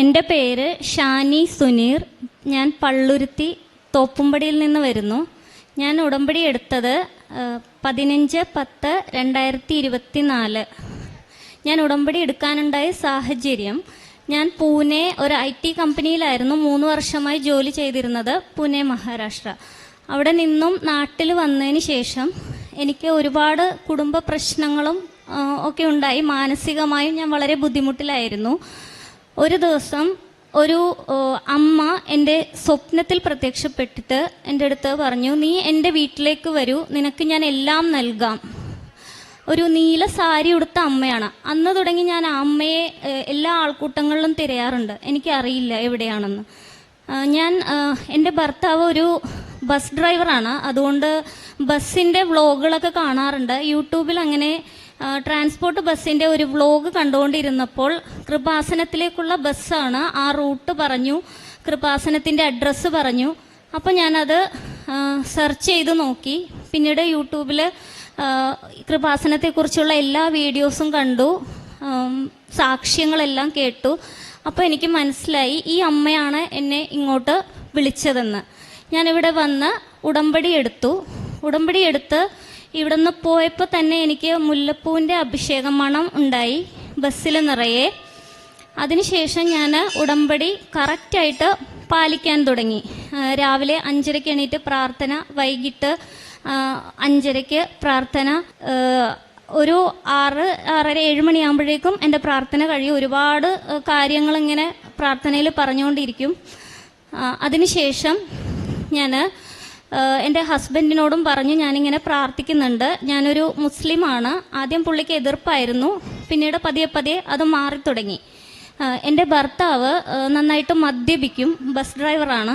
എന്റെ പേര് ഷാനി സുനീർ. ഞാൻ പള്ളുരുത്തി തോപ്പുംപടിയിൽ നിന്ന് വരുന്നു. ഞാൻ ഉടമ്പടി എടുത്തത് പതിനഞ്ച് പത്ത് രണ്ടായിരത്തി ഇരുപത്തി നാല് ഞാൻ ഉടമ്പടി എടുക്കാനുണ്ടായ സാഹചര്യം ഞാൻ പൂനെ ഒരു ഐ ടി കമ്പനിയിലായിരുന്നു മൂന്ന് വർഷമായി ജോലി ചെയ്തിരുന്നത് പൂനെ മഹാരാഷ്ട്ര. അവിടെ നിന്നും നാട്ടിൽ വന്നതിന് ശേഷം എനിക്ക് ഒരുപാട് കുടുംബ പ്രശ്നങ്ങളും ഒക്കെ ഉണ്ടായി. മാനസികമായും ഞാൻ വളരെ ബുദ്ധിമുട്ടിലായിരുന്നു. ഒരു ദിവസം ഒരു അമ്മ എന്റെ സ്വപ്നത്തിൽ പ്രത്യക്ഷപ്പെട്ടിട്ട് എന്റെ അടുത്ത് പറഞ്ഞു നീ എന്റെ വീട്ടിലേക്ക് വരൂ നിനക്ക് ഞാൻ എല്ലാം നൽകാം. ഒരു നീല സാരി ഉടുത്ത അമ്മയാണ്. അന്ന് തുടങ്ങി ഞാൻ ആ അമ്മയെ എല്ലാ ആൾക്കൂട്ടങ്ങളിലും തിരയാറുണ്ട്. എനിക്കറിയില്ല എവിടെയാണെന്ന്. ഞാൻ എന്റെ ഭർത്താവ് ഒരു ബസ് ഡ്രൈവറാണ്. അതുകൊണ്ട് ബസ്സിന്റെ വ്ളോഗുകളൊക്കെ കാണാറുണ്ട്. യൂട്യൂബിൽ അങ്ങനെ ട്രാൻസ്പോർട്ട് ബസ്സിന്റെ ഒരു വ്ലോഗ് കണ്ടുകൊണ്ടിരുന്നപ്പോൾ കൃപാസനത്തിലേക്കുള്ള ബസ്സാണ് ആ റൂട്ട് പറഞ്ഞു. കൃപാസനത്തിന്റെ അഡ്രസ്സ് പറഞ്ഞു. അപ്പോൾ ഞാനത് സെർച്ച് ചെയ്ത് നോക്കി. പിന്നീട് യൂട്യൂബിൽ കൃപാസനത്തെക്കുറിച്ചുള്ള എല്ലാ വീഡിയോസും കണ്ടു. സാക്ഷ്യങ്ങളെല്ലാം കേട്ടു. അപ്പോൾ എനിക്ക് മനസ്സിലായി ഈ അമ്മയാണ് എന്നെ ഇങ്ങോട്ട് വിളിച്ചതെന്ന്. ഞാനിവിടെ വന്ന് ഉടമ്പടി എടുത്തു. ഉടമ്പടി എടുത്ത് ഇവിടെ നിന്ന് പോയപ്പോൾ തന്നെ എനിക്ക് മുല്ലപ്പൂവിന്റെ അഭിഷേക മണം ഉണ്ടായി ബസ്സിൽ നിറയെ. അതിനുശേഷം ഞാൻ ഉടമ്പടി കറക്റ്റായിട്ട് പാലിക്കാൻ തുടങ്ങി. രാവിലെ അഞ്ചരയ്ക്ക് എണീറ്റ് പ്രാർത്ഥന വൈകിട്ട് അഞ്ചരയ്ക്ക് പ്രാർത്ഥന ഒരു ആറ് ആറര ഏഴ് മണിയാകുമ്പോഴേക്കും എന്റെ പ്രാർത്ഥന കഴിയും. ഒരുപാട് കാര്യങ്ങളിങ്ങനെ പ്രാർത്ഥനയിൽ പറഞ്ഞുകൊണ്ടിരിക്കും. അതിനുശേഷം ഞാൻ എന്റെ ഹസ്ബൻഡിനോടും പറഞ്ഞു ഞാനിങ്ങനെ പ്രാർത്ഥിക്കുന്നുണ്ട്. ഞാനൊരു മുസ്ലിമാണ്. ആദ്യം പുള്ളിക്ക് എതിർപ്പായിരുന്നു. പിന്നീട് പതിയെ പതിയെ അത് മാറി തുടങ്ങി എന്റെ ഭർത്താവ് നന്നായിട്ട് മദ്യപിക്കും. ബസ് ഡ്രൈവറാണ്.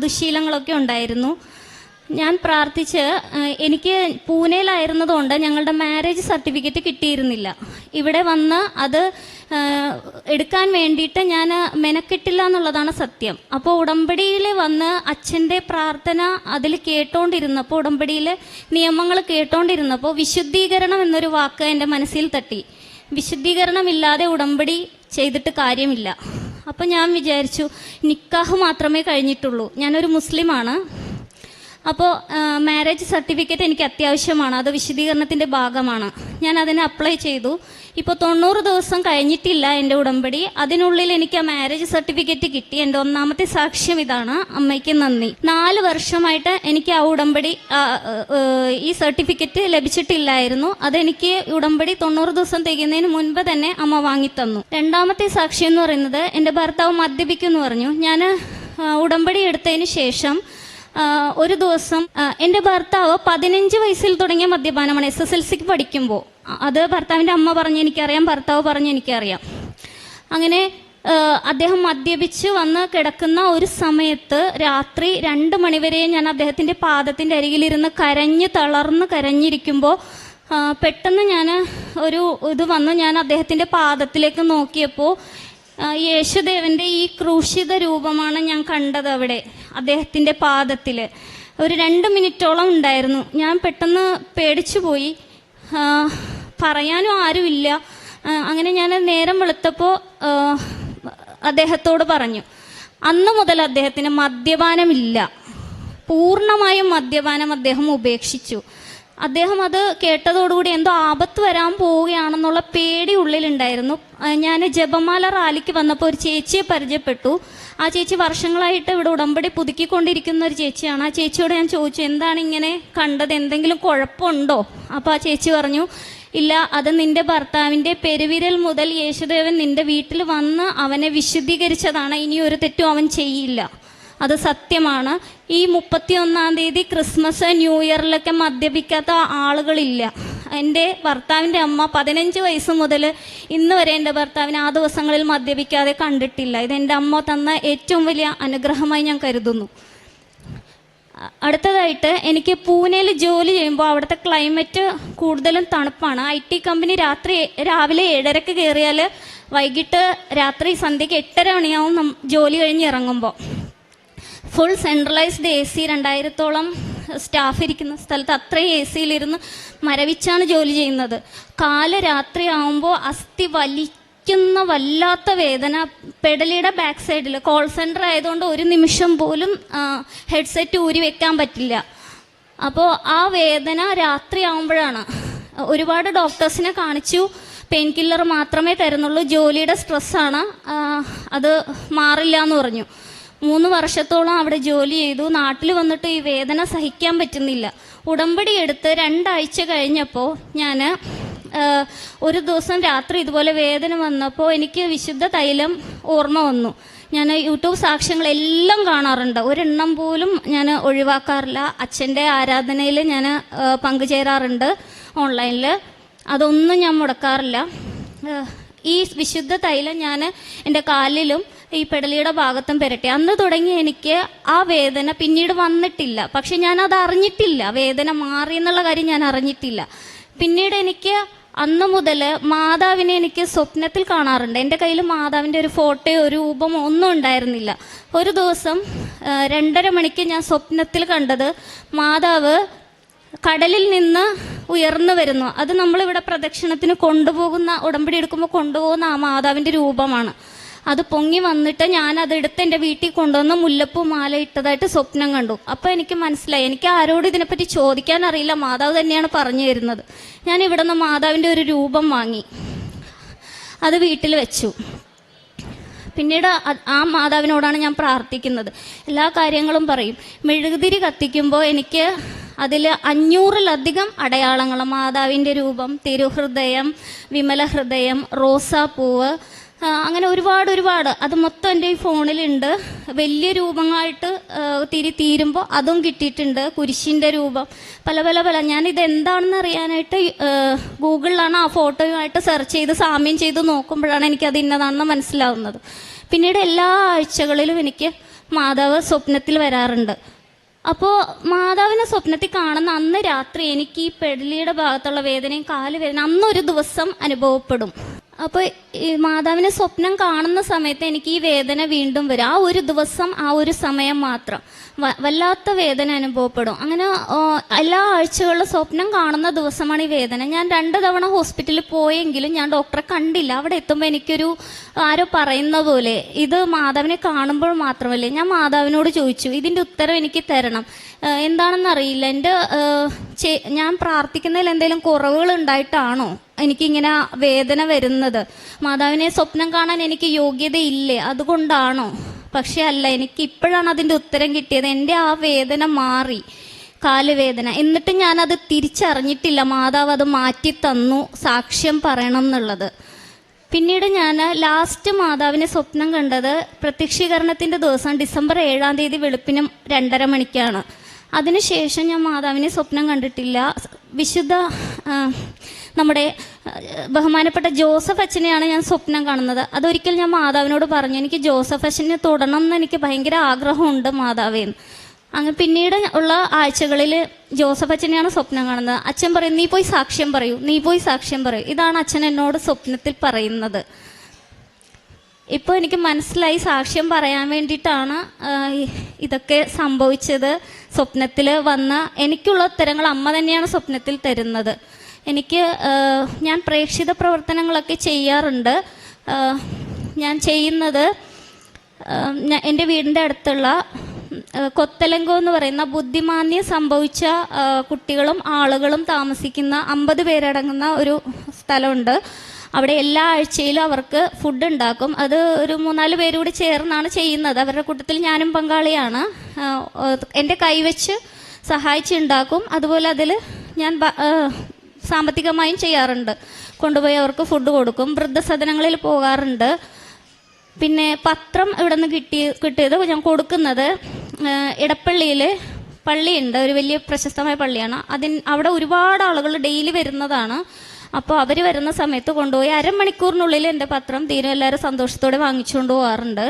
ദുശീലങ്ങളൊക്കെ ഉണ്ടായിരുന്നു. ഞാൻ പ്രാർത്ഥിച്ച് എനിക്ക് പൂനെയിലായിരുന്നതുകൊണ്ട് ഞങ്ങളുടെ മാരേജ് സർട്ടിഫിക്കറ്റ് കിട്ടിയിരുന്നില്ല. ഇവിടെ വന്ന് അത് എടുക്കാൻ വേണ്ടിയിട്ട് ഞാൻ മെനക്കെട്ടില്ല എന്നുള്ളതാണ് സത്യം. അപ്പോൾ ഉടമ്പടിയിൽ വന്ന് അച്ഛന്റെ പ്രാർത്ഥന അതിൽ കേട്ടോണ്ടിരുന്നപ്പോൾ ഉടമ്പടിയിലെ നിയമങ്ങൾ കേട്ടോണ്ടിരുന്നപ്പോൾ വിശുദ്ധീകരണം എന്നൊരു വാക്ക് എന്റെ മനസ്സിൽ തട്ടി. വിശുദ്ധീകരണമില്ലാതെ ഉടമ്പടി ചെയ്തിട്ട് കാര്യമില്ല. അപ്പോൾ ഞാൻ വിചാരിച്ചു നിക്കാഹ് മാത്രമേ കഴിഞ്ഞിട്ടുള്ളൂ. ഞാനൊരു മുസ്ലിമാണ്. അപ്പോൾ മാരേജ് സർട്ടിഫിക്കറ്റ് എനിക്ക് അത്യാവശ്യമാണ്. അത് വിശദീകരണത്തിന്റെ ഭാഗമാണ്. ഞാൻ അതിന് അപ്ലൈ ചെയ്തു. ഇപ്പോൾ തൊണ്ണൂറ് ദിവസം കഴിഞ്ഞിട്ടില്ല എന്റെ ഉടമ്പടി. അതിനുള്ളിൽ എനിക്ക് ആ മാരേജ് സർട്ടിഫിക്കറ്റ് കിട്ടി. എന്റെ ഒന്നാമത്തെ സാക്ഷ്യം ഇതാണ്. അമ്മയ്ക്ക് നന്ദി. നാല് വർഷമായിട്ട് എനിക്ക് ആ ഉടമ്പടി ഈ സർട്ടിഫിക്കറ്റ് ലഭിച്ചിട്ടില്ലായിരുന്നു. അതെനിക്ക് ഉടമ്പടി തൊണ്ണൂറ് ദിവസം തികയുന്നതിന് മുൻപ് തന്നെ അമ്മ വാങ്ങിത്തന്നു. രണ്ടാമത്തെ സാക്ഷ്യം എന്ന് പറയുന്നത് എന്റെ ഭർത്താവ് മദ്യപിക്കുമെന്ന് പറഞ്ഞു. ഞാൻ ഉടമ്പടി എടുത്തതിന് ശേഷം ഒരു ദിവസം എന്റെ ഭർത്താവ് പതിനഞ്ച് വയസ്സിൽ തുടങ്ങിയ മദ്യപാനമാണ് എസ് എസ് എൽ സിക്ക് പഠിക്കുമ്പോൾ. അത് ഭർത്താവിന്റെ അമ്മ പറഞ്ഞ് എനിക്കറിയാം ഭർത്താവ് പറഞ്ഞ് എനിക്കറിയാം. അങ്ങനെ അദ്ദേഹം മദ്യപിച്ച് വന്ന് കിടക്കുന്ന ഒരു സമയത്ത് രാത്രി രണ്ട് മണിവരെ ഞാൻ അദ്ദേഹത്തിന്റെ പാദത്തിന്റെ അരികിലിരുന്ന് കരഞ്ഞ് തളർന്ന് കരഞ്ഞിരിക്കുമ്പോൾ പെട്ടെന്ന് ഞാൻ ഒരു ഇത് വന്ന് ഞാൻ അദ്ദേഹത്തിന്റെ പാദത്തിലേക്ക് നോക്കിയപ്പോൾ യേശുദേവന്റെ ഈ ക്രൂശിത രൂപമാണ് ഞാൻ കണ്ടത് അവിടെ. അദ്ദേഹത്തിന്റെ പാദത്തിൽ ഒരു രണ്ട് മിനിറ്റോളം ഉണ്ടായിരുന്നു. ഞാൻ പെട്ടെന്ന് പേടിച്ചു പോയി പറയാനും ആരുമില്ല. അങ്ങനെ ഞാൻ നേരം വെളുത്തപ്പോൾ അദ്ദേഹത്തോട് പറഞ്ഞു അന്ന് മുതൽ അദ്ദേഹത്തിന് മദ്യപാനമില്ല. പൂർണമായും മദ്യപാനം അദ്ദേഹം ഉപേക്ഷിച്ചു. അദ്ദേഹം അത് കേട്ടതോടുകൂടി എന്തോ ആപത്ത് വരാൻ പോവുകയാണെന്നുള്ള പേടി ഉള്ളിലുണ്ടായിരുന്നു. ഞാൻ ജപമാല റാലിക്ക് വന്നപ്പോൾ ഒരു ചേച്ചിയെ പരിചയപ്പെട്ടു. ആ ചേച്ചി വർഷങ്ങളായിട്ട് ഇവിടെ ഉടമ്പടി പുതുക്കിക്കൊണ്ടിരിക്കുന്ന ഒരു ചേച്ചിയാണ്. ആ ചേച്ചിയോട് ഞാൻ ചോദിച്ചു എന്താണ് ഇങ്ങനെ കണ്ടത്? എന്തെങ്കിലും കുഴപ്പമുണ്ടോ? അപ്പോൾ ആ ചേച്ചി പറഞ്ഞു ഇല്ല അത് നിന്റെ ഭർത്താവിന്റെ പെരുവിരൽ മുതൽ യേശുദേവൻ നിന്റെ വീട്ടിൽ വന്ന് അവനെ വിശുദ്ധീകരിച്ചതാണ്. ഇനി ഒരു തെറ്റും അവൻ ചെയ്യില്ല. അത് സത്യമാണ്. ഈ മുപ്പത്തി ഒന്നാം തീയതി ക്രിസ്മസ് ന്യൂ ഇയറിലൊക്കെ മദ്യപിക്കാത്ത ആളുകളില്ല. എന്റെ ഭർത്താവിന്റെ അമ്മ പതിനഞ്ച് വയസ്സ് മുതൽ ഇന്ന് വരെ എന്റെ ഭർത്താവിനെ ആ ദിവസങ്ങളിൽ മദ്യപിക്കാതെ കണ്ടിട്ടില്ല. ഇത് എന്റെ അമ്മ തന്ന ഏറ്റവും വലിയ അനുഗ്രഹമായി ഞാൻ കരുതുന്നു. അടുത്തതായിട്ട് എനിക്ക് പൂനെയിൽ ജോലി ചെയ്യുമ്പോൾ അവിടുത്തെ ക്ലൈമറ്റ് കൂടുതലും തണുപ്പാണ്. ഐ ടി കമ്പനി രാത്രി രാവിലെ ഏഴരക്ക് കയറിയാൽ വൈകിട്ട് രാത്രി സന്ധ്യയ്ക്ക് എട്ടര മണിയാവും ജോലി കഴിഞ്ഞ് ഇറങ്ങുമ്പോൾ. ഫുൾ സെൻട്രലൈസ്ഡ് എ സി രണ്ടായിരത്തോളം സ്റ്റാഫ് ഇരിക്കുന്ന സ്ഥലത്ത് അത്രയും എ സിയിലിരുന്ന് മരവിച്ചാണ് ജോലി ചെയ്യുന്നത്. കാല രാത്രി ആവുമ്പോൾ അസ്ഥി വലിക്കുന്ന വല്ലാത്ത വേദന പെടലിയുടെ ബാക്ക് സൈഡിൽ കോൾ സെന്റർ ആയതുകൊണ്ട് ഒരു നിമിഷം പോലും ഹെഡ്സെറ്റ് ഊരി വെക്കാൻ പറ്റില്ല. അപ്പോൾ ആ വേദന രാത്രി ആവുമ്പോഴാണ് ഒരുപാട് ഡോക്ടേഴ്സിനെ കാണിച്ചു. പെയിൻ കില്ലർ മാത്രമേ തരുന്നുള്ളൂ. ജോലിയുടെ സ്ട്രെസ്സാണ് അത് മാറില്ല എന്ന് പറഞ്ഞു. മൂന്ന് വർഷത്തോളം അവിടെ ജോലി ചെയ്തു. നാട്ടിൽ വന്നിട്ട് ഈ വേദന സഹിക്കാൻ പറ്റുന്നില്ല. ഉടമ്പടി എടുത്ത് രണ്ടാഴ്ച കഴിഞ്ഞപ്പോൾ ഞാൻ ഒരു ദിവസം രാത്രി ഇതുപോലെ വേദന വന്നപ്പോൾ എനിക്ക് വിശുദ്ധ തൈലം ഓർമ്മ വന്നു. ഞാൻ യൂട്യൂബ് സാക്ഷ്യങ്ങളെല്ലാം കാണാറുണ്ട്. ഒരെണ്ണം പോലും ഞാൻ ഒഴിവാക്കാറില്ല. അച്ഛന്റെ ആരാധനയിൽ ഞാൻ പങ്കുചേരാറുണ്ട് ഓൺലൈനിൽ അതൊന്നും ഞാൻ മുടക്കാറില്ല. ഈ വിശുദ്ധ തൈലം ഞാൻ എന്റെ കാലിലും ഈ പെടലിയുടെ ഭാഗത്തും പെരട്ടെ. അന്ന് തുടങ്ങി എനിക്ക് ആ വേദന പിന്നീട് വന്നിട്ടില്ല. പക്ഷെ ഞാൻ അത് അറിഞ്ഞിട്ടില്ല. വേദന മാറി എന്നുള്ള കാര്യം ഞാൻ അറിഞ്ഞിട്ടില്ല. പിന്നീട് എനിക്ക് അന്ന് മുതൽ മാതാവിനെ എനിക്ക് സ്വപ്നത്തിൽ കാണാറുണ്ട്. എന്റെ കയ്യിൽ മാതാവിന്റെ ഒരു ഫോട്ടോയോ രൂപമോ ഒന്നും ഉണ്ടായിരുന്നില്ല. ഒരു ദിവസം രണ്ടര മണിക്ക് ഞാൻ സ്വപ്നത്തിൽ കണ്ടത് മാതാവ് കടലിൽ നിന്ന് ഉയർന്നു വരുന്നു. അത് നമ്മളിവിടെ പ്രദക്ഷിണത്തിന് കൊണ്ടുപോകുന്ന ഉടമ്പടി എടുക്കുമ്പോൾ കൊണ്ടുപോകുന്ന ആ മാതാവിന്റെ രൂപമാണ്. അത് പൊങ്ങി വന്നിട്ട് ഞാൻ അതെടുത്ത് എന്റെ വീട്ടിൽ കൊണ്ടുവന്ന് മുല്ലപ്പൂ മാല ഇട്ടതായിട്ട് സ്വപ്നം കണ്ടു. അപ്പോൾ എനിക്ക് മനസ്സിലായി. എനിക്ക് ആരോടും ഇതിനെപ്പറ്റി ചോദിക്കാൻ അറിയില്ല. മാതാവ് തന്നെയാണ് പറഞ്ഞു തരുന്നത്. ഞാൻ ഇവിടെ നിന്ന് മാതാവിന്റെ ഒരു രൂപം വാങ്ങി. അത് വീട്ടിൽ വെച്ചു. പിന്നീട് ആ മാതാവിനോടാണ് ഞാൻ പ്രാർത്ഥിക്കുന്നത്. എല്ലാ കാര്യങ്ങളും പറയും. മെഴുകുതിരി കത്തിക്കുമ്പോൾ എനിക്ക് അതിൽ അഞ്ഞൂറിലധികം അടയാളങ്ങൾ. മാതാവിന്റെ രൂപം തിരുഹൃദയം വിമല ഹൃദയം റോസാപ്പൂവ് അങ്ങനെ ഒരുപാട് ഒരുപാട്. അത് മൊത്തം എന്റെ ഈ ഫോണിലുണ്ട്. വലിയ രൂപങ്ങളായിട്ട് തിരി തീരുമ്പോൾ അതും കിട്ടിയിട്ടുണ്ട്. കുരിശിന്റെ രൂപം. പല പല പല. ഞാൻ ഇത് എന്താണെന്ന് അറിയാനായിട്ട് ഗൂഗിളിലാണ് ആ ഫോട്ടോയുമായിട്ട് സെർച്ച് ചെയ്ത് സാമ്യം ചെയ്ത് നോക്കുമ്പോഴാണ് എനിക്ക് അത് ഇന്നതാണെന്ന് മനസ്സിലാവുന്നത്. പിന്നീട് എല്ലാ ആഴ്ചകളിലും എനിക്ക് മാതാവ് സ്വപ്നത്തിൽ വരാറുണ്ട്. അപ്പോൾ മാതാവിനെ സ്വപ്നത്തിൽ കാണുന്ന അന്ന് രാത്രി എനിക്ക് ഈ പെടലിയുടെ ഭാഗത്തുള്ള വേദനയും കാൽ വേദന അന്നൊരു ദിവസം അനുഭവപ്പെടും. അപ്പോൾ മാതാവിനെ സ്വപ്നം കാണുന്ന സമയത്ത് എനിക്ക് ഈ വേദന വീണ്ടും വരും. ആ ഒരു ദിവസം ആ ഒരു സമയം മാത്രം. വല്ലാത്ത വേദന അനുഭവപ്പെടും. അങ്ങനെ എല്ലാ ആഴ്ചകളിലും സ്വപ്നം കാണുന്ന ദിവസമാണ് ഈ വേദന. ഞാൻ രണ്ട് തവണ ഹോസ്പിറ്റലിൽ പോയെങ്കിലും ഞാൻ ഡോക്ടറെ കണ്ടില്ല. അവിടെ എത്തുമ്പോൾ എനിക്കൊരു ആരോ പറയുന്ന പോലെ ഇത് മാതാവിനെ കാണുമ്പോൾ മാത്രമല്ലേ? ഞാൻ മാതാവിനോട് ചോദിച്ചു ഇതിന്റെ ഉത്തരം എനിക്ക് തരണം. എന്താണെന്നറിയില്ല. എന്റെ ഞാൻ പ്രാർത്ഥിക്കുന്നതിൽ എന്തെങ്കിലും കുറവുകൾ ഉണ്ടായിട്ടാണോ? എനിക്കിങ്ങനെ വേദന വരുന്നത്. മാതാവിനെ സ്വപ്നം കാണാൻ എനിക്ക് യോഗ്യതയില്ലേ? അതുകൊണ്ടാണോ? പക്ഷെ അല്ല എനിക്ക് ഇപ്പോഴാണ് അതിന്റെ ഉത്തരം കിട്ടിയത്. എന്റെ ആ വേദന മാറി. കാലുവേദന. എന്നിട്ട് ഞാനത് തിരിച്ചറിഞ്ഞിട്ടില്ല. മാതാവ് അത് മാറ്റി തന്നു സാക്ഷ്യം പറയണം എന്നുള്ളത്. പിന്നീട് ഞാൻ ലാസ്റ്റ് മാതാവിനെ സ്വപ്നം കണ്ടത് പ്രത്യക്ഷീകരണത്തിന്റെ ദിവസം ഡിസംബർ ഏഴാം തീയതി വെളുപ്പിനും രണ്ടര മണിക്കാണ്. അതിനുശേഷം ഞാൻ മാതാവിനെ സ്വപ്നം കണ്ടിട്ടില്ല. വിശുദ്ധ നമ്മുടെ ബഹുമാനപ്പെട്ട ജോസഫ് അച്ഛനെയാണ് ഞാൻ സ്വപ്നം കാണുന്നത്. അതൊരിക്കൽ ഞാൻ മാതാവിനോട് പറഞ്ഞു എനിക്ക് ജോസഫ് അച്ഛനെ തൊടണം എന്ന് എനിക്ക് ഭയങ്കര ആഗ്രഹമുണ്ട് മാതാവേന്ന് അങ്ങനെ പിന്നീട് ഉള്ള ആഴ്ചകളിൽ ജോസഫ് അച്ഛനെയാണ് സ്വപ്നം കാണുന്നത്. അച്ഛൻ പറയും നീ പോയി സാക്ഷ്യം പറയൂ നീ പോയി സാക്ഷ്യം പറയൂ. ഇതാണ് അച്ഛൻ എന്നോട് സ്വപ്നത്തിൽ പറയുന്നത്. ഇപ്പോൾ എനിക്ക് മനസ്സിലായി സാക്ഷ്യം പറയാൻ വേണ്ടിയിട്ടാണ് ഇതൊക്കെ സംഭവിച്ചത്. സ്വപ്നത്തിൽ വന്ന എനിക്കുള്ള ഉത്തരങ്ങൾ അമ്മ തന്നെയാണ് സ്വപ്നത്തിൽ തരുന്നത്. എനിക്ക് ഞാൻ പ്രേക്ഷിത പ്രവർത്തനങ്ങളൊക്കെ ചെയ്യാറുണ്ട്. ഞാൻ ചെയ്യുന്നത് എന്റെ വീടിന്റെ അടുത്തുള്ള കൊത്തലങ്കോ എന്ന് പറയുന്ന ബുദ്ധിമാന്യം സംഭവിച്ച കുട്ടികളും ആളുകളും താമസിക്കുന്ന അമ്പത് പേരടങ്ങുന്ന ഒരു സ്ഥലമുണ്ട്. അവിടെ എല്ലാ ആഴ്ചയിലും അവർക്ക് ഫുഡ് ഉണ്ടാക്കും. അത് ഒരു മൂന്നാൽ പേരുകൂടി ചേർന്നാണ് ചെയ്യുന്നത്. അവരുടെ കൂട്ടത്തിൽ ഞാനും പങ്കാളിയാണ്. എന്റെ കൈവച്ച് സഹായിച്ചുണ്ടാക്കും അതുപോലെ അതിൽ ഞാൻ സാമ്പത്തികമായും ചെയ്യാറുണ്ട്. കൊണ്ടുപോയി അവർക്ക് ഫുഡ് കൊടുക്കും. വൃദ്ധസദനങ്ങളിൽ പോകാറുണ്ട്. പിന്നെ പത്രം ഇവിടെ നിന്ന് കിട്ടി കിട്ടിയത് ഞാൻ കൊടുക്കുന്നത് ഇടപ്പള്ളിയിൽ പള്ളിയുണ്ട്. ഒരു വലിയ പ്രശസ്തമായ പള്ളിയാണ്. അതിന് അവിടെ ഒരുപാട് ആളുകൾ ഡെയിലി വരുന്നതാണ്. അപ്പോൾ അവർ വരുന്ന സമയത്ത് കൊണ്ടുപോയി അരമണിക്കൂറിനുള്ളിൽ എന്റെ പത്രം തീരും എല്ലാവരും സന്തോഷത്തോടെ വാങ്ങിച്ചുകൊണ്ട് പോകാറുണ്ട്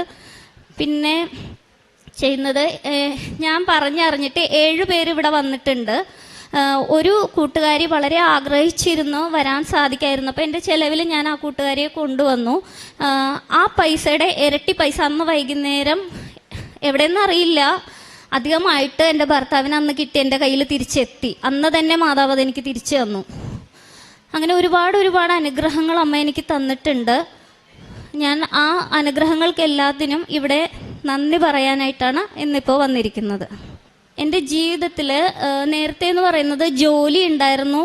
പിന്നെ ചെയ്യുന്നത് ഞാൻ പറഞ്ഞറിഞ്ഞിട്ട് ഏഴ് പേര് ഇവിടെ വന്നിട്ടുണ്ട്. ഒരു കൂട്ടുകാരി വളരെ ആഗ്രഹിച്ചിരുന്നു വരാൻ സാധിക്കായിരുന്നു. അപ്പോൾ എന്റെ ചിലവിൽ ഞാൻ ആ കൂട്ടുകാരിയെ കൊണ്ടുവന്നു. ആ പൈസയുടെ ഇരട്ടി പൈസ അന്ന് വൈകുന്നേരം എവിടെയെന്ന് അറിയില്ല. അധികമായിട്ട് എന്റെ ഭർത്താവിന് അന്ന് കിട്ടി എന്റെ കയ്യിൽ തിരിച്ചെത്തി. അന്ന് തന്നെ മാതാവ് എനിക്ക് തിരിച്ചു തന്നു. അങ്ങനെ ഒരുപാട് ഒരുപാട് അനുഗ്രഹങ്ങൾ അമ്മ എനിക്ക് തന്നിട്ടുണ്ട്. ഞാൻ ആ അനുഗ്രഹങ്ങൾക്ക് എല്ലാത്തിനും ഇവിടെ നന്ദി പറയാനായിട്ടാണ് ഇന്നിപ്പോൾ വന്നിരിക്കുന്നത്. എന്റെ ജീവിതത്തിൽ നേരത്തെ എന്ന് പറയുന്നത് ജോലി ഉണ്ടായിരുന്നു.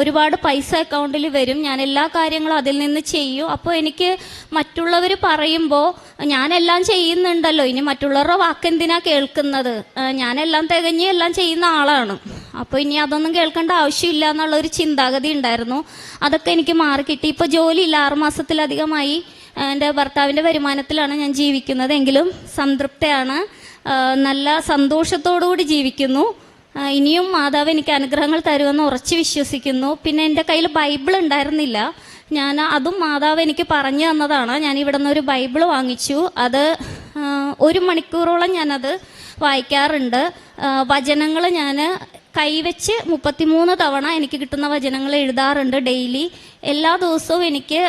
ഒരുപാട് പൈസ അക്കൗണ്ടിൽ വരും. ഞാൻ എല്ലാ കാര്യങ്ങളും അതിൽ നിന്ന് ചെയ്യും. അപ്പോൾ എനിക്ക് മറ്റുള്ളവർ പറയുമ്പോൾ ഞാനെല്ലാം ചെയ്യുന്നുണ്ടല്ലോ. ഇനി മറ്റുള്ളവരുടെ വാക്കെന്തിനാ കേൾക്കുന്നത്? ഞാനെല്ലാം തികഞ്ഞ് എല്ലാം ചെയ്യുന്ന ആളാണ്. അപ്പോൾ ഇനി അതൊന്നും കേൾക്കേണ്ട ആവശ്യമില്ല എന്നുള്ളൊരു ചിന്താഗതി ഉണ്ടായിരുന്നു. അതൊക്കെ എനിക്ക് മാറിക്കിട്ടി. ജോലി ഇല്ല ആറുമാസത്തിലധികമായി മാസത്തിലധികമായി എന്റെ ഭർത്താവിന്റെ വരുമാനത്തിലാണ് ഞാൻ ജീവിക്കുന്നത്. എങ്കിലും സംതൃപ്തയാണ്. നല്ല സന്തോഷത്തോടുകൂടി ജീവിക്കുന്നു. ഇനിയും മാതാവ് എനിക്ക് അനുഗ്രഹങ്ങൾ തരുമെന്ന് ഉറച്ചു വിശ്വസിക്കുന്നു. പിന്നെ എന്റെ കയ്യിൽ ബൈബിൾ ഉണ്ടായിരുന്നില്ല. ഞാൻ അതും മാതാവ് എനിക്ക് പറഞ്ഞു തന്നതാണ്. ഞാൻ ഇവിടെ നിന്ന് ഒരു ബൈബിൾ വാങ്ങിച്ചു. അത് ഒരു മണിക്കൂറോളം ഞാനത് വായിക്കാറുണ്ട്. വചനങ്ങൾ ഞാൻ കൈവച്ച് മുപ്പത്തിമൂന്ന് തവണ എനിക്ക് കിട്ടുന്ന വചനങ്ങൾ എഴുതാറുണ്ട് ഡെയിലി. എല്ലാ ദിവസവും എനിക്ക്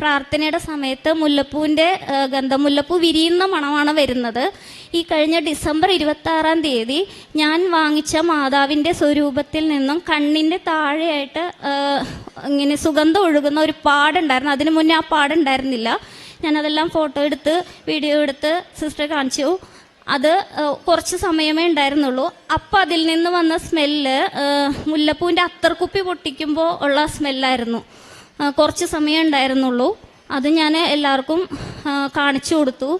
പ്രാർത്ഥനയുടെ സമയത്ത് മുല്ലപ്പൂവിന്റെ ഗന്ധം മുല്ലപ്പൂ വിരിയുന്ന മണമാണ് വരുന്നത്. ഈ കഴിഞ്ഞ ഡിസംബർ ഇരുപത്തി ആറാം തീയതി ഞാൻ വാങ്ങിച്ച മാതാവിന്റെ സ്വരൂപത്തിൽ നിന്നും കണ്ണിന്റെ താഴെയായിട്ട് ഇങ്ങനെ സുഗന്ധം ഒഴുകുന്ന ഒരു പാടുണ്ടായിരുന്നു. അതിനു മുന്നേ ആ പാടുണ്ടായിരുന്നില്ല. ഞാനതെല്ലാം ഫോട്ടോ എടുത്ത് വീഡിയോ എടുത്ത് സിസ്റ്റർ കാണിച്ചു. അത് കുറച്ച് സമയമേ ഉണ്ടായിരുന്നുള്ളൂ. അപ്പം അതിൽ നിന്ന് വന്ന സ്മെല്ല് മുല്ലപ്പൂവിന്റെ അത്തർക്കുപ്പി പൊട്ടിക്കുമ്പോൾ ഉള്ള സ്മെല്ലായിരുന്നു. കുറച്ച് സമയം ഉണ്ടായിരുന്നുള്ളൂ. അത് ഞാൻ എല്ലാവർക്കും കാണിച്ചു കൊടുത്തു.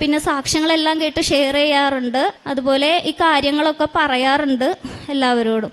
പിന്നെ സാക്ഷ്യങ്ങളെല്ലാം കേട്ട് ഷെയർ ചെയ്യാറുണ്ട്. അതുപോലെ ഈ കാര്യങ്ങളൊക്കെ പറയാറുണ്ട് എല്ലാവരോടും.